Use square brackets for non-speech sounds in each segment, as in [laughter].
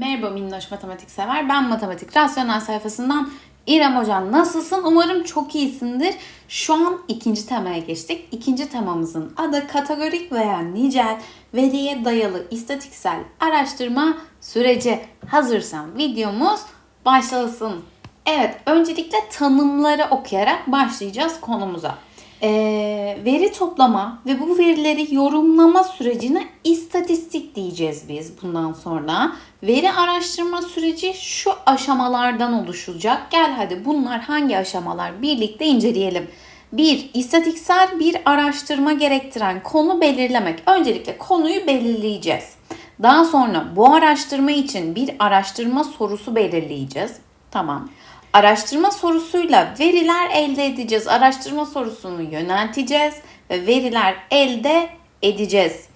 Merhaba minnoş matematik sever. Ben matematik rasyonel sayfasından İrem Hocam nasılsın? Umarım çok iyisindir. Şu an ikinci temaya geçtik. İkinci temamızın adı kategorik veya nicel veriye dayalı istatiksel araştırma süreci. Hazırsan videomuz başlasın. Evet, öncelikle tanımları okuyarak başlayacağız konumuza. Ee, veri toplama ve bu verileri yorumlama sürecine istatistik diyeceğiz biz bundan sonra. Veri araştırma süreci şu aşamalardan oluşacak. Gel hadi bunlar hangi aşamalar birlikte inceleyelim. 1. İstatiksel bir araştırma gerektiren konu belirlemek. Öncelikle konuyu belirleyeceğiz. Daha sonra bu araştırma için bir araştırma sorusu belirleyeceğiz. Tamam. Araştırma sorusuyla veriler elde edeceğiz. Araştırma sorusunu yönelteceğiz ve veriler elde edeceğiz.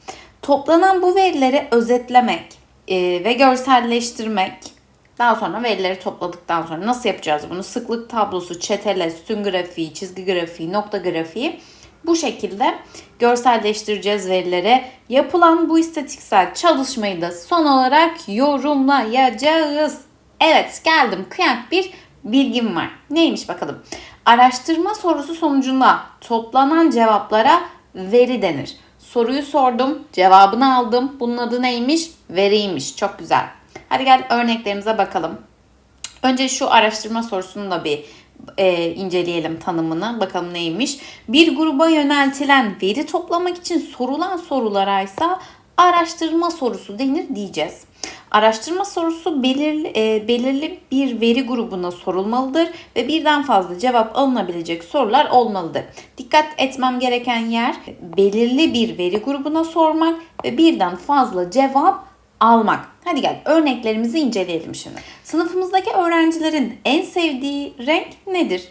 Toplanan bu verileri özetlemek e, ve görselleştirmek. Daha sonra verileri topladıktan sonra nasıl yapacağız bunu? Sıklık tablosu, çetele, sütun grafiği, çizgi grafiği, nokta grafiği bu şekilde görselleştireceğiz verileri. Yapılan bu istatistiksel çalışmayı da son olarak yorumlayacağız. Evet geldim kıyak bir bilgim var. Neymiş bakalım. Araştırma sorusu sonucunda toplanan cevaplara veri denir. Soruyu sordum, cevabını aldım. Bunun adı neymiş? Veriymiş. Çok güzel. Hadi gel örneklerimize bakalım. Önce şu araştırma sorusunu da bir e, inceleyelim tanımını. Bakalım neymiş. Bir gruba yöneltilen veri toplamak için sorulan sorulara ise araştırma sorusu denir diyeceğiz. Araştırma sorusu belirli, e, belirli bir veri grubuna sorulmalıdır ve birden fazla cevap alınabilecek sorular olmalıdır. Dikkat etmem gereken yer belirli bir veri grubuna sormak ve birden fazla cevap almak. Hadi gel örneklerimizi inceleyelim şimdi. Sınıfımızdaki öğrencilerin en sevdiği renk nedir?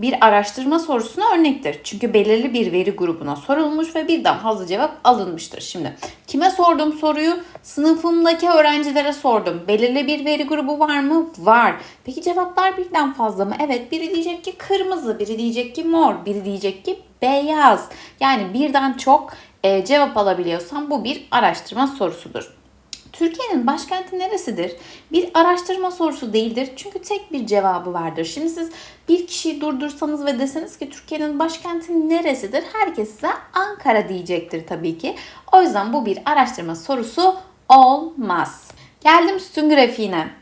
Bir araştırma sorusuna örnektir. Çünkü belirli bir veri grubuna sorulmuş ve birden fazla cevap alınmıştır. Şimdi kime sordum soruyu? Sınıfımdaki öğrencilere sordum. Belirli bir veri grubu var mı? Var. Peki cevaplar birden fazla mı? Evet biri diyecek ki kırmızı, biri diyecek ki mor, biri diyecek ki beyaz. Yani birden çok e, cevap alabiliyorsam bu bir araştırma sorusudur. Türkiye'nin başkenti neresidir? Bir araştırma sorusu değildir. Çünkü tek bir cevabı vardır. Şimdi siz bir kişiyi durdursanız ve deseniz ki Türkiye'nin başkenti neresidir? Herkes size Ankara diyecektir tabii ki. O yüzden bu bir araştırma sorusu olmaz. Geldim sütun grafiğine.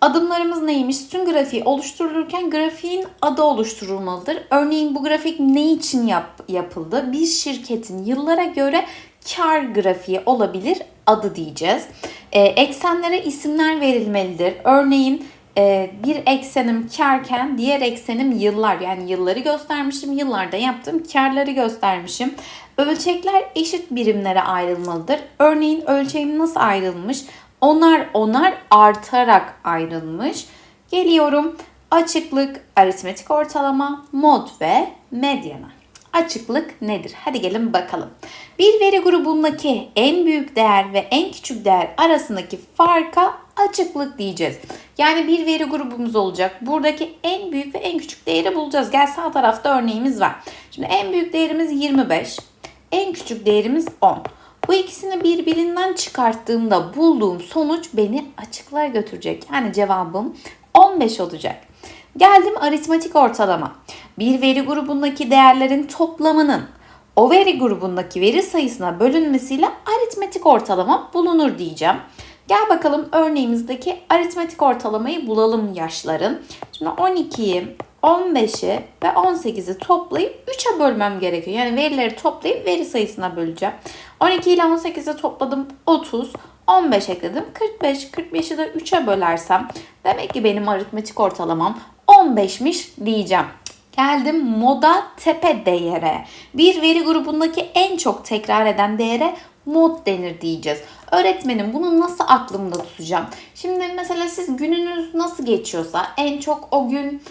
Adımlarımız neymiş? Sütun grafiği oluşturulurken grafiğin adı oluşturulmalıdır. Örneğin bu grafik ne için yap, yapıldı? Bir şirketin yıllara göre kar grafiği olabilir adı diyeceğiz. E, eksenlere isimler verilmelidir. Örneğin e, bir eksenim karken diğer eksenim yıllar yani yılları göstermişim. Yıllarda yaptığım karları göstermişim. Ölçekler eşit birimlere ayrılmalıdır. Örneğin ölçeğim nasıl ayrılmış? Onar onar artarak ayrılmış. Geliyorum açıklık, aritmetik ortalama, mod ve medyana. Açıklık nedir? Hadi gelin bakalım. Bir veri grubundaki en büyük değer ve en küçük değer arasındaki farka açıklık diyeceğiz. Yani bir veri grubumuz olacak. Buradaki en büyük ve en küçük değeri bulacağız. Gel sağ tarafta örneğimiz var. Şimdi en büyük değerimiz 25. En küçük değerimiz 10. Bu ikisini birbirinden çıkarttığımda bulduğum sonuç beni açıklığa götürecek. Yani cevabım 15 olacak. Geldim aritmetik ortalama. Bir veri grubundaki değerlerin toplamının o veri grubundaki veri sayısına bölünmesiyle aritmetik ortalama bulunur diyeceğim. Gel bakalım örneğimizdeki aritmetik ortalamayı bulalım yaşların. Şimdi 12'yi, 15'i ve 18'i toplayıp 3'e bölmem gerekiyor. Yani verileri toplayıp veri sayısına böleceğim. 12 ile 18'i topladım 30. 15 ekledim 45. 45'i de 3'e bölersem demek ki benim aritmetik ortalamam 15'miş diyeceğim. Geldim moda tepe değere. Bir veri grubundaki en çok tekrar eden değere mod denir diyeceğiz. Öğretmenim bunu nasıl aklımda tutacağım? Şimdi mesela siz gününüz nasıl geçiyorsa en çok o gün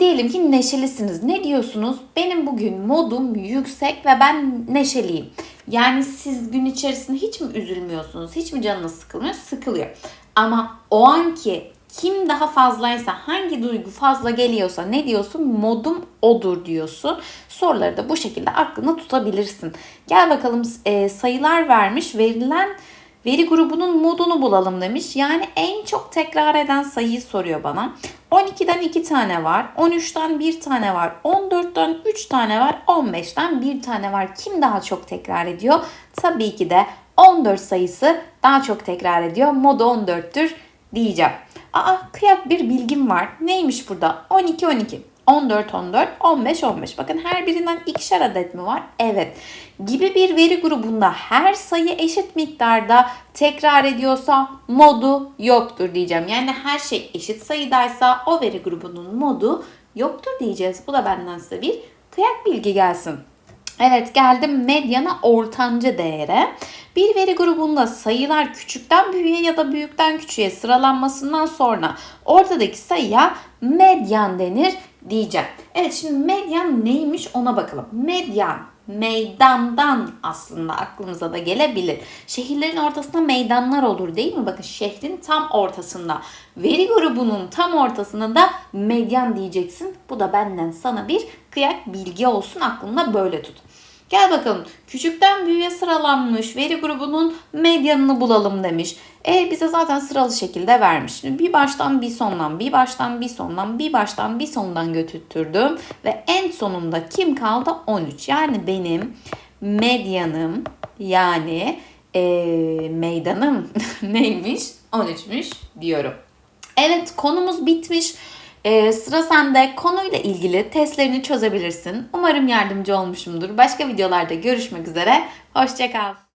diyelim ki neşelisiniz. Ne diyorsunuz? Benim bugün modum yüksek ve ben neşeliyim. Yani siz gün içerisinde hiç mi üzülmüyorsunuz? Hiç mi canınız sıkılmıyor? Sıkılıyor. Ama o anki kim daha fazlaysa, hangi duygu fazla geliyorsa ne diyorsun? Modum odur diyorsun. Soruları da bu şekilde aklında tutabilirsin. Gel bakalım e, sayılar vermiş. Verilen Veri grubunun modunu bulalım demiş. Yani en çok tekrar eden sayıyı soruyor bana. 12'den 2 tane var. 13'ten 1 tane var. 14'ten 3 tane var. 15'ten 1 tane var. Kim daha çok tekrar ediyor? Tabii ki de 14 sayısı daha çok tekrar ediyor. Modu 14'tür diyeceğim. Aa kıyak bir bilgim var. Neymiş burada? 12 12. 14 14 15 15. Bakın her birinden ikişer adet mi var? Evet. Gibi bir veri grubunda her sayı eşit miktarda tekrar ediyorsa modu yoktur diyeceğim. Yani her şey eşit sayıdaysa o veri grubunun modu yoktur diyeceğiz. Bu da benden size bir kıyak bilgi gelsin. Evet geldim medyana ortanca değere. Bir veri grubunda sayılar küçükten büyüğe ya da büyükten küçüğe sıralanmasından sonra ortadaki sayıya medyan denir diyeceğim. Evet şimdi medyan neymiş ona bakalım. Medyan meydandan aslında aklımıza da gelebilir. Şehirlerin ortasında meydanlar olur değil mi? Bakın şehrin tam ortasında. Veri grubunun tam ortasında da medyan diyeceksin. Bu da benden sana bir kıyak bilgi olsun aklında böyle tut. Gel bakalım küçükten büyüğe sıralanmış veri grubunun medyanını bulalım demiş. E bize zaten sıralı şekilde vermiş. Şimdi bir baştan bir sondan, bir baştan bir sondan, bir baştan bir sondan götürttürdüm. Ve en sonunda kim kaldı? 13. Yani benim medyanım yani e, meydanım [laughs] neymiş? 13'müş diyorum. Evet konumuz bitmiş. Ee, sıra sende konuyla ilgili testlerini çözebilirsin. Umarım yardımcı olmuşumdur. Başka videolarda görüşmek üzere. Hoşçakal.